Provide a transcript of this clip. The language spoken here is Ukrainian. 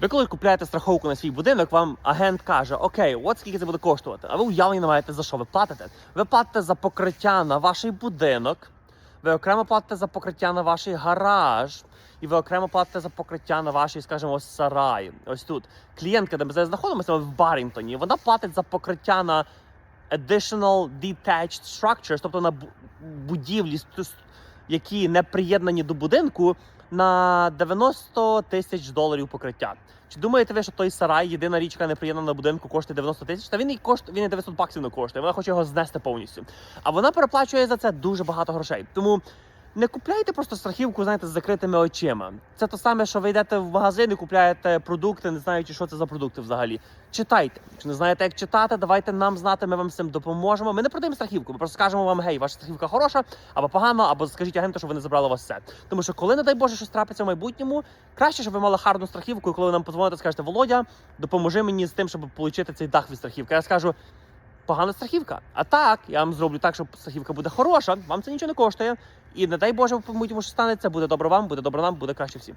Ви коли купляєте страховку на свій будинок, вам агент каже: Окей, от скільки це буде коштувати. А ви уявлення не маєте за що ви платите. Ви платите за покриття на ваш будинок, ви окремо платите за покриття на ваш гараж, і ви окремо платите за покриття на ваш, скажімо, ось сарай. Ось тут. Клієнтка, де ми зараз знаходимося в Баррінгтоні, вона платить за покриття на additional detached structures, тобто на будівлі, які не приєднані до будинку, на 90 тисяч доларів покриття. Чи думаєте ви, що той сарай, єдина річка не приєднана до будинку, коштує 90 тисяч? Та він і кошт він і 900 баксів не коштує. Вона хоче його знести повністю. А вона переплачує за це дуже багато грошей. Тому не купляйте просто страхівку, знаєте, з закритими очима. Це те саме, що ви йдете в магазин і купляєте продукти, не знаючи, що це за продукти взагалі. Читайте. Якщо не знаєте, як читати, давайте нам знати, ми вам з цим допоможемо. Ми не продаємо страхівку, ми просто скажемо вам, гей, ваша страхівка хороша або погана, або скажіть агенту, що вони забрали у вас все. Тому що коли, не дай Боже, щось трапиться в майбутньому, краще, щоб ви мали гарну страхівку, і коли ви нам подзвоните, скажете, Володя, допоможи мені з тим, щоб отримати цей дах від страхівки. Я скажу. Погана страхівка. А так, я вам зроблю так, щоб страхівка буде хороша, вам це нічого не коштує. І не дай Боже, в майбутньому що станеться, буде добре вам, буде добре нам, буде краще всім.